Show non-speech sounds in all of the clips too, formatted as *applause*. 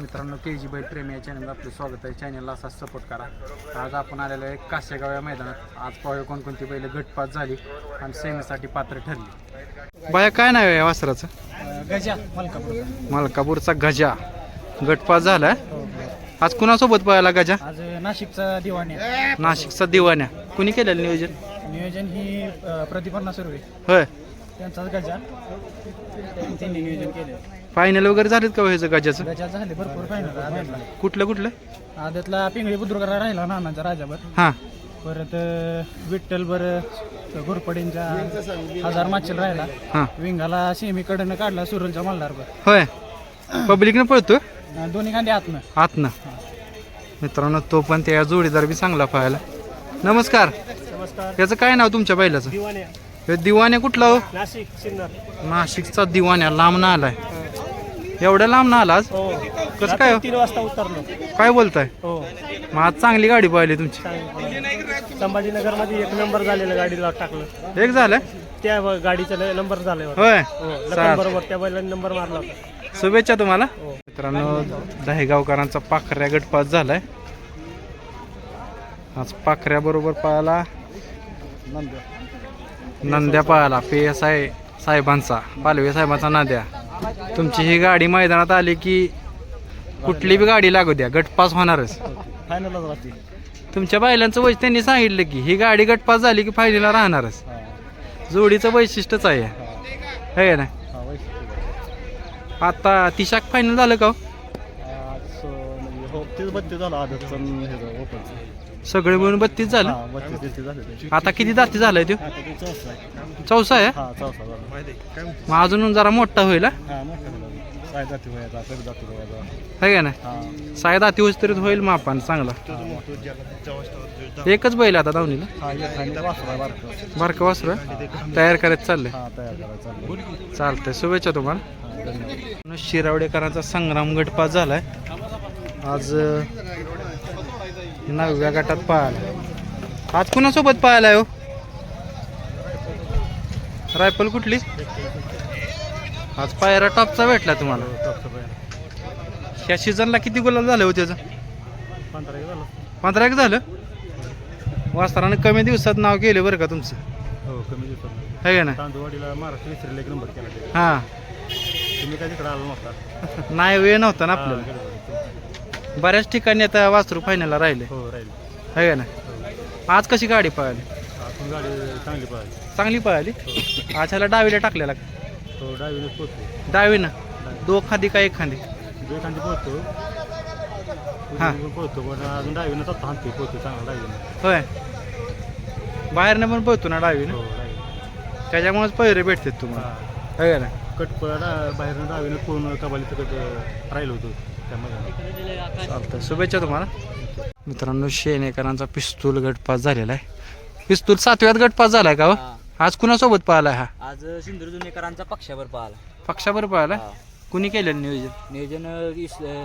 मित्रांनो के जी बाई प्रेमी या चॅनलला आपलं स्वागत आहे. चॅनलला असा सपोर्ट करा. आज आपण आलेलो आहे काशेगाव या मैदानात. आज पाहूया कोणकोणती बैल गटपात झाली आणि सेमीसाठी पात्र ठरली. बाया काय नाव आहे या वासराचं? गजा मलकापूर मलकापूरचा गजा. गटपात झालाय. आज कुणासोबत पळाला गजा? आज नाशिकचा दिवाणी नाशिकचा दिवाण्या. कुणी केलेलं नियोजन? नियोजन ही प्रतिपन्ना सुरू आहे होय. त्यांचाच गजा. त्यांनी नियोजन केले. फायनल वगैरे झालेत का हो ह्याचं गजाचं? गजा झाले भरपूर फायनल आदतला कुठलं कुठलं? आदतला पिंगळी बुद्रुकरा राहिला नानांचा राजाभर हां. परत विठ्ठलभर घोरपडींचा हजार माचल राहिला. हां. विंगाला सेमीकडनं काढला सुरलच्या मल्हारभर होय. पब्लिकनं पळतो? दोन्ही कांदे आतनं. आत ना मित्रांनो तो पण त्या जोडीदार बी चांगला पाहायला. नमस्कार. नमस्कार. त्याचं काय नाव तुमच्या बैलाचं? दिवाणी हे दिवाण्या कुठला हो? नाशिक सिन्नर नाशिकचा दिवाण्या लांब ना आलाय एवढ्या लांब ना आला आज हो. कसं काय? हो? तीन वाजता उतरलो. काय बोलताय? हो. मग आज चांगली गाडी पाहिली तुमची. संभाजीनगरमध्ये एक नंबर झालेला गाडीला टाकलं. एक झालं? त्या ब- गाडीचा नंबर झालाय. होय. हो चाल. बरोबर त्या बैलाने नंबर मारला होता. शुभेच्छा तुम्हाला. हो. मित्रांनो दहेगावकरांचा पाखऱ्या गटपास झालाय. आज पाखऱ्या बरोबर पाहायला नंद्या पाहायला पी एस आय साहेबांचा पालवे साहेबांचा नाद्या. तुमची ही गाडी मैदानात आली की कुठली बी गाडी लागू द्या गटपास होणारच. फायनलच राहते तुमच्या बैलांचं वय त्यांनी सांगितलं की ही गाडी गटपास झाली की फायनलला राहणारच. जोडीचं वैशिष्ट्यच आहे. हे. ना आता ती शाख फायनल झालं का हो? हो तेच बत्तीस झालं आदत ओपन सगळे मिळून बत्तीस झालं. आता किती दाती झालाय तो चौसा आहे. हा मग अजून जरा मोठा होईल हा? जाती जाती का ना हा. साय दाती होस तरी होईल मापान चांगला. एकच बैल आता दावणीला बारकं वासरू? तयार करायचं चाललंय. चालतंय शुभेच्छा तुम्हाला. शिरावडेकरांचा संग्राम गटपास झालाय. आज नवव्या गटात पाहायला. आज कुणासोबत पाहायला हो? रायफल कुठली? आज पायरा टॉपचा भेटला तुम्हाला. ह्या सीझनला किती गुलाल झालं हो त्याचं? पंधरा एक झालं. पंधरा एक झालं वासरानं कमी दिवसात नाव केलं बरं का तुमचं? हो कमी दिवसात. है का ना तांदूळवाडीला महाराष्ट्र विसरले एक नंबर केला ते. हां. तुम्ही काय तिकडे आलो नव्हता? *laughs* नाही वेळ नव्हता ना आपल्याला. बऱ्याच ठिकाणी आता वासरू फायनलला राहिले. हो राहील. है का ना आज कशी गाडी पळाली? आपण गाडी चांगली पाहिजे चांगली पळाली? आज ह्याला डावीला टाकलेला तो डावीने पोहतो डावीनं? दो खांदी का एक खांदी? एखादी पोहतो हा. पोहतो पण अजून डावीने तर हाणतो पोहतो चांगला डावीने. होय. बाहेरनं पण पळतो ना डावीनं? हो त्याच्यामुळेच पैरे भेटतात तुम्हाला. हा. है का ना कटपळा बाहेरनं डावीने पूर्ण कबाली तिकड राहिलो होतो? चालतं शुभेच्छा तुम्हाला. मित्रांनो शेणेकरांचा पिस्तूल गटपास झालेला आहे. पिस्तूल सातव्यात गटपास झालाय का हो? आज कुणासोबत पाहिलाय हा? आज सिंधुदुर्गेकरांचा पक्षावर पाहिला पक्षाबर पाहिलाय हा. कुणी केलेलं नियोजन? नियोजन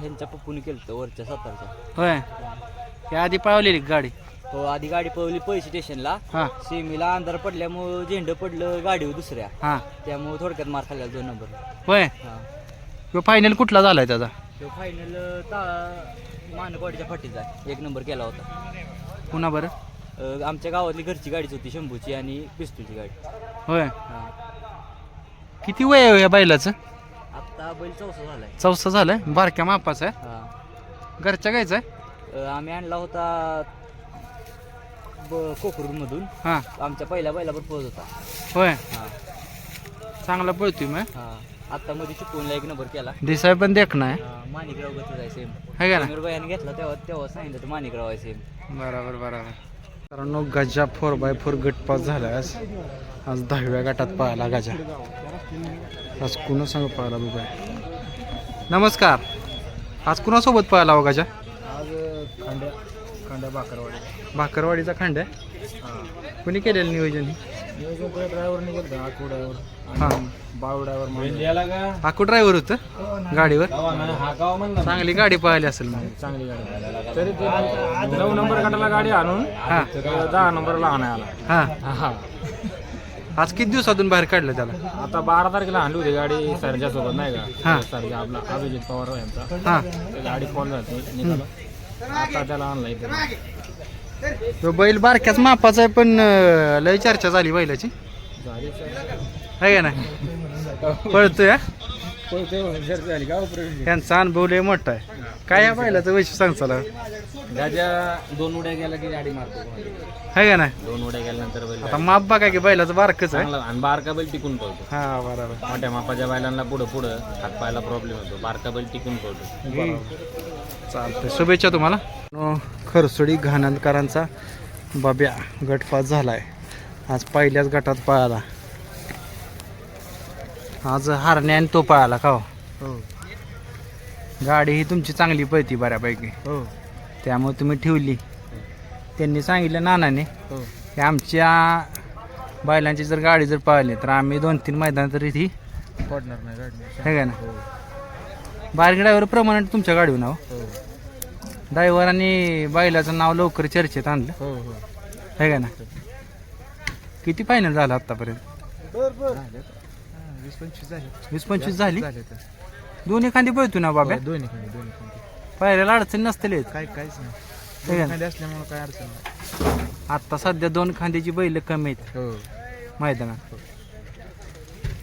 ह्यांच्या पप्पूने केलं होतं वरच्या सातारच्या. होय. या आधी पळवलेली गाडी? हो आधी गाडी पळवली पैसे स्टेशनला. हा. सेमीला अंधार पडल्यामुळं झेंडं पडलं गाडीवर दुसऱ्या. हा. त्यामुळे थोडक्यात मार खाल्ला दोन नंबर. होय. हा. फायनल कुठला झालाय त्याचा? तो फायनल ता मानकवाडीच्या फाटीचा एक नंबर केला होता. पुन्हा बरं? अं, आमच्या गावातली घरची गाडीच होती शंभूची आणि पिस्तूलची गाडी. होय? हा. किती वय आहे या बैलाचं? आत्ता बैल चौसा झालाय. चौसा झालाय? बारक्या मापाचा आहे? हा. घरच्या गायचा आहे? अं, आम्ही आणला होता ब कोकरूमधून हा. आमच्या पहिल्या बैलावर पोहोच होता. होय? हा. चांगला पळतोय मग. हा. आता मध्ये चिपळूणला एक नंबर केला. दिसाय पण देखणं आहे हा, माणिकराव आहे सेम है का ना? घेतला तेव्हा तेव्हा सांगितलं तर माणिकराव आहे सेम बरोबर बरोबर. मित्रांनो गजा फोर बाय फोर गटपास झाला आज. आज दहाव्या गटात पाहिला गजा. आज कुणा सांग पाहिला बघा नमस्कार. आज कुणासोबत पाहिला हो गजा? आज खांड्या खांड्या बाकरवाडी भाकरवाडीचा खांड आहे कुणी केलेलं नियोजन? हे? नियोजन ड्रायव्हरने गेलं आकू ड्रायव्हर हा. बाळू ड्रायव्हर आकू ड्रायव्हर होतं गाडीवर. चांगली गाडी पाहिली असेल मग. चांगली गाडी तरी ते नऊ नंबर गटाला गाडी आणून हा. दहा नंबरला आणायला हा. हा आज किती दिवसातून बाहेर काढलं त्याला? आता बारा तारखेला आणली होती गाडी सरजा सोबत नाही हा. का सरजा आपला अभिजित पवार यांचा. हां. ते गाडी फोन झाली निघालो. आता त्याला आणला इथे तो बैल बारक्याच मापाचा आहे पण लय चर्चा झाली बैलाची. आहे का नाही? पळतोय त्यांचा अनुभव लय मोठा आहे. काय या बैलाचं वैशिष्ट्य सांग चला. दोन उड्या गेला की गाडी मारतो आहे का नाही? दोन उड्या गेल्यानंतर बैल आता माप बघा की बैलाचं बारकच आहे. चांगला आणि बारका बैल टिकून पळतो. हा बरोबर. मोठ्या मापाच्या बैलांना पुढं पुढं हात पायला प्रॉब्लेम होतो बारका बैल टिकून पळतो. चालतंय. शुभेच्छा तुम्हाला. खरसोडी घाणंदकरांचा बाब्या गटपास झालाय. आज पहिल्याच गटात पळाला. आज हारणे आणि तो पळाला का हो? गाडी ही तुमची चांगली पळती बऱ्यापैकी. हो. त्यामुळे तुम्ही ठेवली. त्यांनी सांगितलं नानाने हो. की आमच्या बैलांची जर गाडी जर पळाली तर आम्ही दोन तीन मैदान तरी ती पडणार नाही गाडी. आहे ना? बारीक ड्रायव्हर प्रमाणे तुमच्या गाडीवर नाव हो. ड्रायव्हर आणि बैलाचं नाव लवकर चर्चेत आणलं. हो हो. आहे का ना? किती फायनल झालं आतापर्यंत? वीस पंचवीस झाले. वीस पंचवीस झाली झाले? तर दोन्ही खांदी पळतो ना बाब्या? दोन्ही खाली दोन्ही पायऱ्याला अडचण नसतील काय काहीच नाही. असल्यामुळे काय अडचण नाही. आता सध्या दोन खांद्याची बैल कमी आहेत. हो. मैदानात.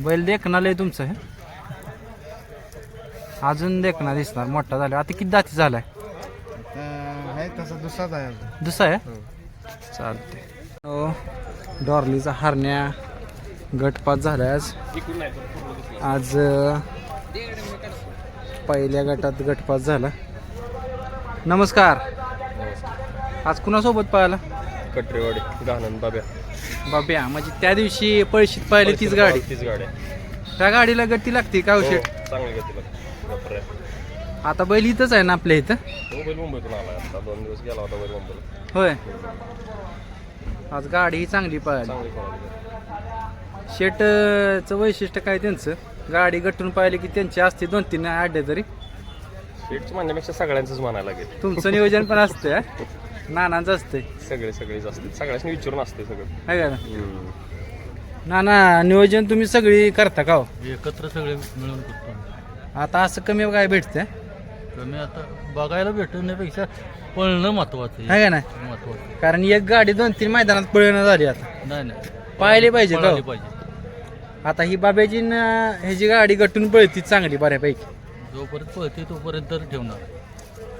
बैल देखणार आहे तुमचं हे? अजून देखणार दिसणार मोठा झाला. आता किती दाती झालाय? तसा दुसराच आहे दुसरा आहे? हो. चालते हो डॉर्लीचा हारण्या गटपात झालाय आज. आज अं, पहिल्या गटात गटपात झाला. नमस्कार. आज कुणासोबत पाहिला कटरेवाडी गाणं बाब्या. बाब्या म्हणजे त्या दिवशी पळशीत पाहिली तीच गाडी. तीच गाडी. त्या गाडीला गती लागते का औषध चांगली गतीला आता बैल इथंच आहे ना आपल्या इथं? तो बैल मुंबईतून आला आता. दोन दिवस गेला होता बैल मुंबईला. होय. आज गाडी ही चांगली पळाली. चांगली पळाली. शेटचं वैशिष्ट्य काय त्यांचं? गाडी गटून पाहिली की त्यांची असते दोन तीन अड्डे तरी. सीटचं म्हणण्यापेक्षा सगळ्यांचंच म्हणायला लागेल. तुमचं नियोजन पण असतं हा? नानांचं असतंय. सगळे सगळेच असते सगळ्यांनी विचारून असते सगळं. आहे का ना? नाना नियोजन तुम्ही सगळी करता का हो? एकत्र सगळे मिळून करतो आता असं कमी काय भेटतंय? कमी आता बघायला भेटण्यापेक्षा पळणं महत्वाचं आहे. का ना महत्वाचं कारण एक गाडी दोन तीन मैदानात पळणं झाली आता. नाही नाही. पाहिले पाहिजे पळाली? पाहिजे. आता ही बाब्याची न ह्याची गाडी गटून पळती चांगली बऱ्यापैकी. जोपर्यंत पळते तोपर्यंत तर ठेवणार.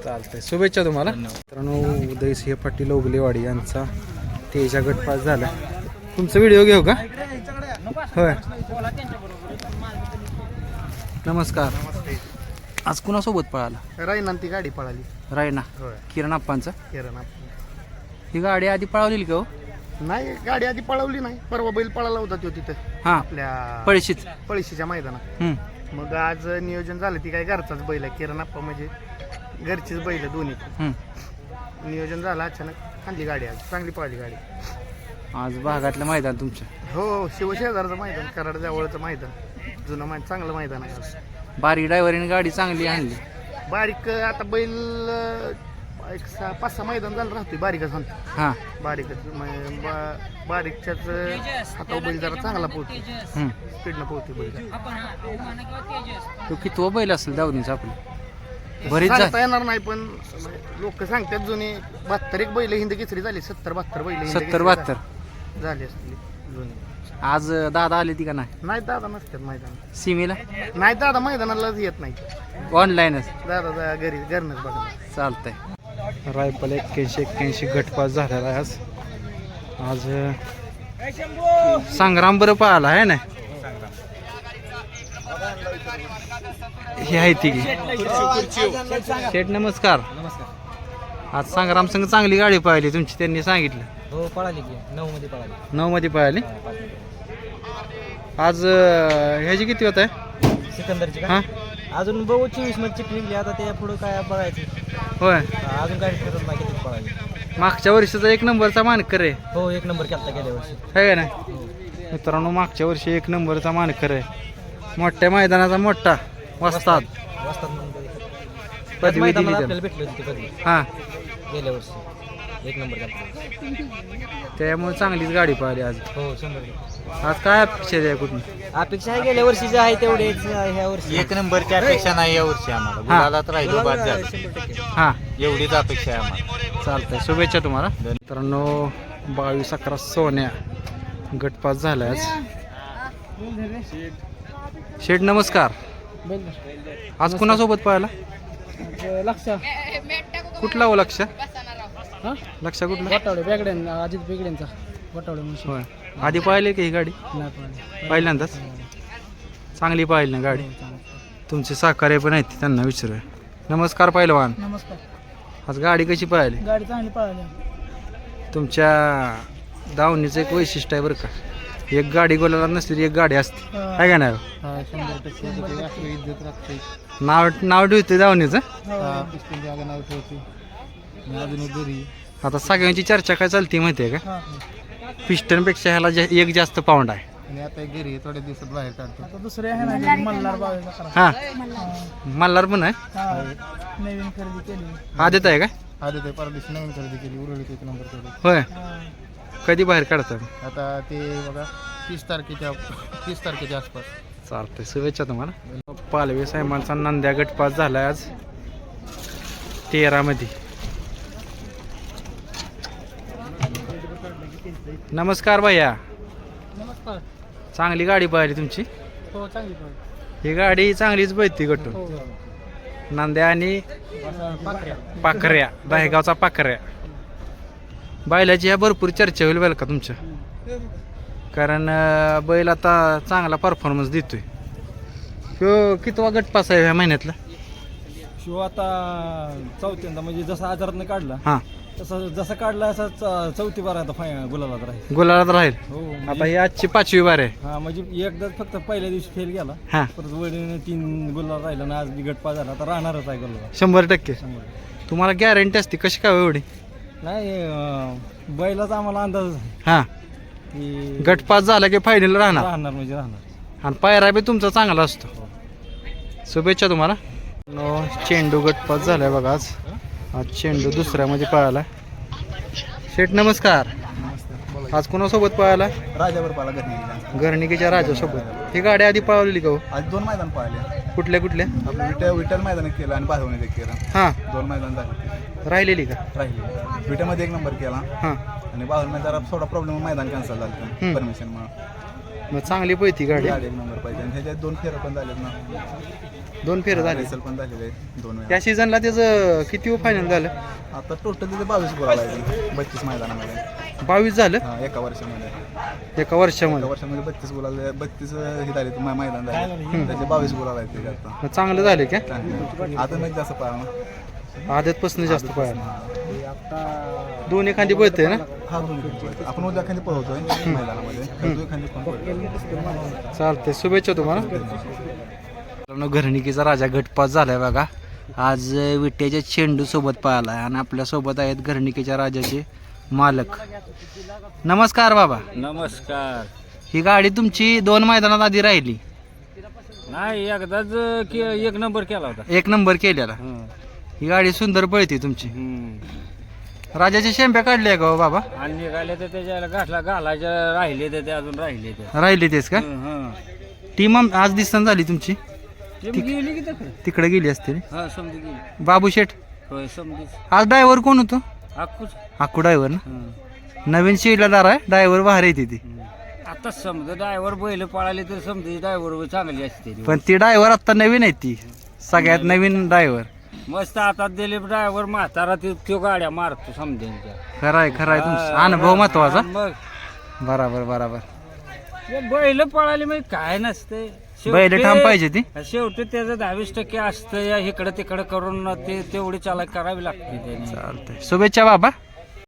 चालतंय. शुभेच्छा तुम्हाला. धन्यवाद. मित्रांनो उदयसिंह पाटील ओगलेवाडी यांचा तेजा गटपास झाला. तुमचा व्हिडिओ घेऊ का? होय. नमस्कार. आज कुणासोबत पळाला? रायनान ती गाडी पळाली. रायना? होय. किरण आप्पांचा किरण ही गाडी आधी पळवलेली का हो? नाही गाडी आधी पळवली नाही. परवा बैल पळाला होता तो तिथं. हां. आपल्या पळशीच पळशीच्या मैदानात. हम्म. मग आज नियोजन झालं ती काय घरचाच बैल आहे. किरण आप्पा म्हणजे घरचीच बैल आहे दोन्ही हम्म. नियोजन झालं अचानक आणली गाडी आज. चांगली पळाली गाडी. आज भागातलं मैदान तुमच्या हो शिवशेजारचं मैदान कराड जवळचं मैदान. जुनं मैदान चांगलं मैदान आहे आज. बारीक ड्रायव्हरीने गाडी चांगली आणली. बारीक आता बैल अं, एक सहा पाच सहा मैदान झालं राहतोय बारीकच म्हणतो हां. बारीकच म- बा- बारीकच्याच हातावर बैल जरा चांगला पोहतो हम्म. स्पीडनं पोहतो बैल. तो कितवा बैल असेल दावणीचा आपलं? बरीच सांगता येणार नाही पण लोक सांगतात जुनी बहात्तर एक बैल हिंद किचरी झाली सत्तर बहात्तर बैल हिंद सत्तर केसरी बहात्तर. झाली- असली आज दादा आले ती का नाही? नाही दादा नसतात मैदान सीमेला? नाही दादा मैदानालाच येत नाही ऑनलाईनच दादा घरी घरनच बघा. चालतंय. रायफल एक्क्याऐंशी एक्क्याऐंशी गटपास झालेला आहे आज. आज अं, संग्राम बरं पाहिला आहे ना? हे आहे ती. की शेठ नमस्कार. आज संग्राम संघ चांगली गाडी पाहिली तुमची त्यांनी सांगितलं. हो पळाली की. नऊ मध्ये पळाली. नऊ मध्ये पाहिली आज अं, ह्याची किती होत आहे? सिकंदरची हा? अजून बघू चोवीसमध्ये चिप निघली आता ते पुढे काय बघायचं. होय. अजून गाडी फिरत नाही किती पळाली. मागच्या वर्षीचा एक नंबरचा मानकर आहे. हो एक नंबर केलता गेल्या वर्षी. आहे का नाही? मित्रांनो मागच्या वर्षी एक नंबरचा मानकर आहे. मोठ्या मैदानाचा मोठा वस्ताद. वाजतात पदवी दिली त्याला आपल्याला भेटली होती ती पदवी हां. गेल्या वर्षी. एक नंबर त्यामुळे चांगलीच गाडी पाहिली आज. हो शंभर टक्के. आज काय अपेक्षा आहे कुठून? अपेक्षा आहे गेल्या वर्षीच्या आहे तेवढेच ह्या वर्षी. एक नंबरची अपेक्षा नाही या वर्षी आम्हाला. गुलालात राहिलो बाद झालं. शंभर टक्के. हां. एवढीच अपेक्षा आहे आम्हाला. चालतंय. शुभेच्छा तुम्हाला. मित्रांनो बावीस अकरा सोन्या. गटपास झालाय आज. शेठ नमस्कार. आज कुणासोबत पाहायला? लक्ष. कुठला हो लक्ष? हा? लक्ष कुठला? वटावडे बेगड्यां अजित बेगड्यांचा वटावडे म्हणून. होय. आधी पाहिले की ही गाडी? नाही. पहिल्यांदाच? चांगली पाहिली ना गाडी. तुमचे सहकार्य पण आहेत त्यांना विचारूया. नमस्कार पहिलवान नमस्कार. आज गाडी कशी पाहिली गाडी चांगली पळाली. तुमच्या दावणीचं एक वैशिष्ट्य आहे बरं का. एक गाडी गोलाला नसली एक गाडी असते. आहे का नाही? हो? हा शंभर टक्के. तिथे आपली इज्जत राखते. नाव नाव ठेवते दावणीचं हा. नाव ठेवते अजून घरी आता सगळ्यांची चर्चा काय चालते माहिती आहे का? हा पिस्टनपेक्षा ह्याला जा- एक जास्त पाऊंड आहे. आणि आता एक घरी थोड्या दिवसात बाहेर काढतो. आता दुसरे आहे ना मल्हार हां. मल्हार पण आहे? हा नवीन खरेदी केली. आदित आहे का? आधी ते परदेशी नवीन खरेदी केली उरळीत एक नंबर केली. होय. कधी बाहेर काढतात? आता ते बघा तीस तारखेच्या तीस तारखेच्या आसपास. चालतंय. शुभेच्छा तुम्हाला. पालवे साहेबांचा नंद्या गट पास झालाय आज. तेरामध्ये. नमस्कार भैया. नमस्कार. चांगली गाडी पाहिली तुमची. हो चांगली ही गाडी चांगलीच बैती गटून. नांद्या आणि पाखऱ्या. दहेगावचा पाखऱ्या. बैलाची ह्या भरपूर चर्चा होईल बैल का तुमच्या कारण बैल आता चांगला परफॉर्मन्स देतोय. ह्यो कितवा गटपास आहे ह्या महिन्यातला? शिव आता चौथ्यांदा म्हणजे जसा आजारातनं काढला हां. तसं जसं काढला असा च- चौथी बार आता फाय गुलालात राहील. गुलालात राहील. हो आता ही आजची पाचवी बार आहे. हा म्हणजे एकदा फक्त पहिल्या दिवशी फेल गेला. हां. परत वडीने तीन गुलाल राहिला ना आज बिगट पा झाला. आता राहणारच आहे गुलाला शंभर टक्के. शंभर तुम्हाला गॅरंटी असते कशी काय हो एवढी? नाही अं, बैलाचा आम्हाला अंदाज आहे. हां. की गटपास झाला की फायनल राहणार? राहणार म्हणजे राहणार. आणि पायरा बी तुमचा चांगला असतो. शुभेच्छा तुम्हाला. नो चेंडू गटपास झालाय बघा आज. आज चेंडू दुसऱ्यामध्ये पळाला. शेठ नमस्कार. आज कोणासोबत पळाला? राजावर पाला घरी घरणिकीच्या राजासोबत. ही गाडी आधी पळवलेली का हो? आज दोन मैदान पाहिले कुठल्या कुठल्या? आपलं मैदान केलं आणि एक केलं हां. दोन मैदान झाले. राहिलेली का? राहिले विट्यामध्ये एक नंबर केला. हां. आणि बाहेरून जरा थोडा प्रॉब्लेम मैदान कॅन्सल झालं. परमिशन म्हणून. मग चांगली पळती गाडी. गाडी एक नंबर पाहिजे आणि ह्याच्यात दोन फेरं पण झालेत ना. दोन फेर झाले. रेसल पण झालेले आहेत दोन वेळा. त्या सीझनला त्याचं किती फायनल झालं? आता टोटल तिथे बावीस गोळा आहे बत्तीस मैदानामध्ये. बावीस झालं? हा, एका वर्षामध्ये. एका एका वर्षामध्ये वर्षामध्ये बत्तीस गुलाल बत्तीस हे झाले मै- मैदान झाले. त्याचे बावीस गुलाल आहेत त्याचे आता. मग चांगलं झालं का? चांगले. आता मी जास्त पाहा आदतपासून जास्त पळायला दोन एखादी पळते ना? हा दोन. आपण उद्या एखादी पळवतोय मैदानामध्ये. खेळतोय एखादी पण पळतोय. चालते शुभेच्छा तुम्हाला. मित्रांनो, घरणिकीचा राजा गटपास झालाय बघा. आज विट्याच्या चेंडू सोबत पाहिला आणि आपल्यासोबत आहेत घरणिकीच्या राजाचे मालक. नमस्कार बाबा. नमस्कार. ही गाडी तुमची दोन मैदानात आधी राहिली. नाही एकदाच की एक नंबर केला होता. एक नंबर केलेला. ही. गाडी सुंदर पळते तुमची. राजाच्या शेंप्या काढल्या का हो बाबा? आणि निघाले तर त्याच्याला घातला घालायच्या राहिले तर ते अजून राहिले ते. राहिली तेच का? टीम आम- आज दिसताना झाली तुमची? गेली की तिकडे. तिकडे गेली असते हा समजी गेली. बाबू शेठ? होय आज ड्रायव्हर कोण होतो? अक्कूच. आकू ड्रायव्हर ना? नवीन शिडला आहे ड्रायव्हर बाहेर येते ती. आता समजा ड्रायव्हर बैल पळाले तर समजा ड्रायव्हर चांगली असते ती. पण ती ड्रायव्हर आता नवीन आहे ती. सगळ्यात नवीन ड्रायव्हर. मस्त आता दिलीप ड्रायव्हर म्हातारा ते तो गाड्या मारतो समजेल खराय खराय. तुमचा अनुभव महत्त्वाचा मग. बराबर बराबर. हे बैल पळाले मग काय नसते. बैल ठाम पाहिजे ती. शेवटी त्याचं दहावीस टक्के असतं या इकडं तिकडं करून ते तेवढी चालक करावी लागते त्याने. चालतंय. शुभेच्छा बाबा.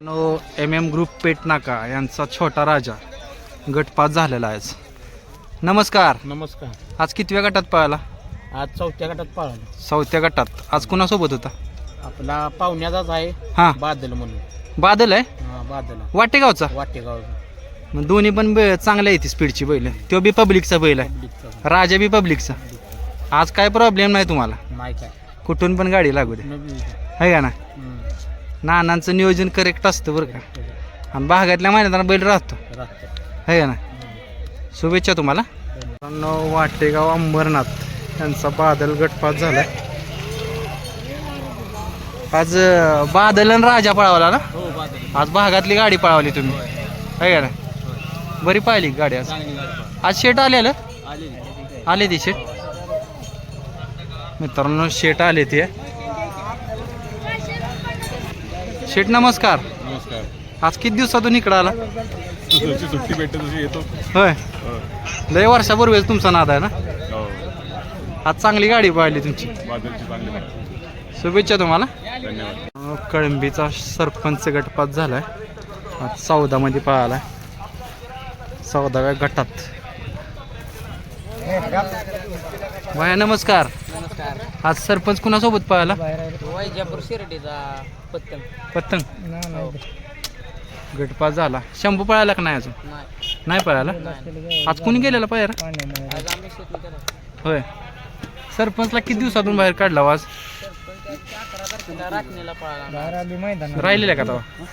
नो एम एम ग्रुप पेट नाका यांचा छोटा राजा. गटपास झालेला आहे आज. नमस्कार. नमस्कार. आज कितव्या गटात पळाला? आज चौथ्या गटात पाळलं. चौथ्या गटात. आज कुणासोबत होता? आपला पाहुण्याचाच आहे हां. बादल म्हणून. बादल आहे? हा, बादल वाटेगावचा? वाटेगाव मग दोन्ही पण बै- चांगल्या येते स्पीडची बैल. तो बी पब्लिकचा बैल आहे. राजा बी पब्लिकचा. आज काय प्रॉब्लेम नाही तुम्हाला? नाही काय. कुठून पण गाडी लागू दे. नवीन आहे का ना? नानांचं नियोजन करेक्ट असतं बरं का. आणि भागातल्या महिन्यात बैल राहतो. राहतं. आहे का ना? शुभेच्छा तुम्हाला. मित्रांनो वाटेगाव अंबरनाथ. यांचा बादल गटपात झालाय आज बादल आणि राजा पळावला ना? हो बादल. आज भागातली गाडी पळावली तुम्ही. आहे का ना बरी पाहिली गाडी आज. आज शेट आलेलं? आली आले ती शेट? मित्रांनो शेट आले ते शेट नमस्कार. नमस्कार. आज किती दिवसातून इकडं आला? सुट्टी भेटते होय. लय वर्षापूर्वीच तुमचा नाद आहे ना? आज चांगली गाडी पाहिली तुमची. चांगली शुभेच्छा तुम्हाला. धन्यवाद. कळंबीचा सरपंच गटपात झालाय. आज चौदामध्ये पळाला चौदाव्या गटात. भाया नमस्कार. नमस्कार आज सरपंच कुणासोबत पळाला? वैजापूर शिर्डीचा पत्तन. पतंग गटपात झाला. शंभू पळाला का नाही अजून? नाही. नाही पळाला? आज कुणी गेलेला पायर आज आम्ही शेती करत होय. सरपंचला किती दिवसातून बाहेर काढला पळाला राहिलेला का तेव्हा?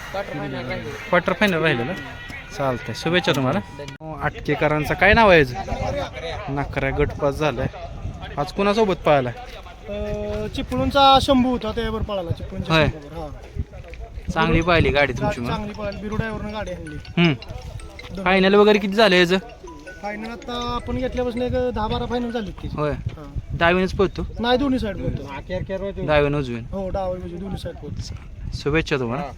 क्वार्टर फायनल राहिलेलं? चालतंय शुभेच्छा तुम्हाला. आटकेकरांचं काय नाव आहे? नाकऱ्या गटपास झालाय. आज कुणासोबत पळाला? चिपळूणचा शंभू होता त्यावर पळाला हा. चांगली पाहिली गाडी तुमची फायनल वगैरे किती झालं याचं? फायनल आता आपण घेतल्यापासून एक दहा बारा फायनल झाली ती होय. डावीनच पळतो. नाही दोन्ही साईड पोहतो डावीन उजवीन हो डावी म्हणजे दोन्ही साईड पोहतो शुभेच्छा तुम्हाला.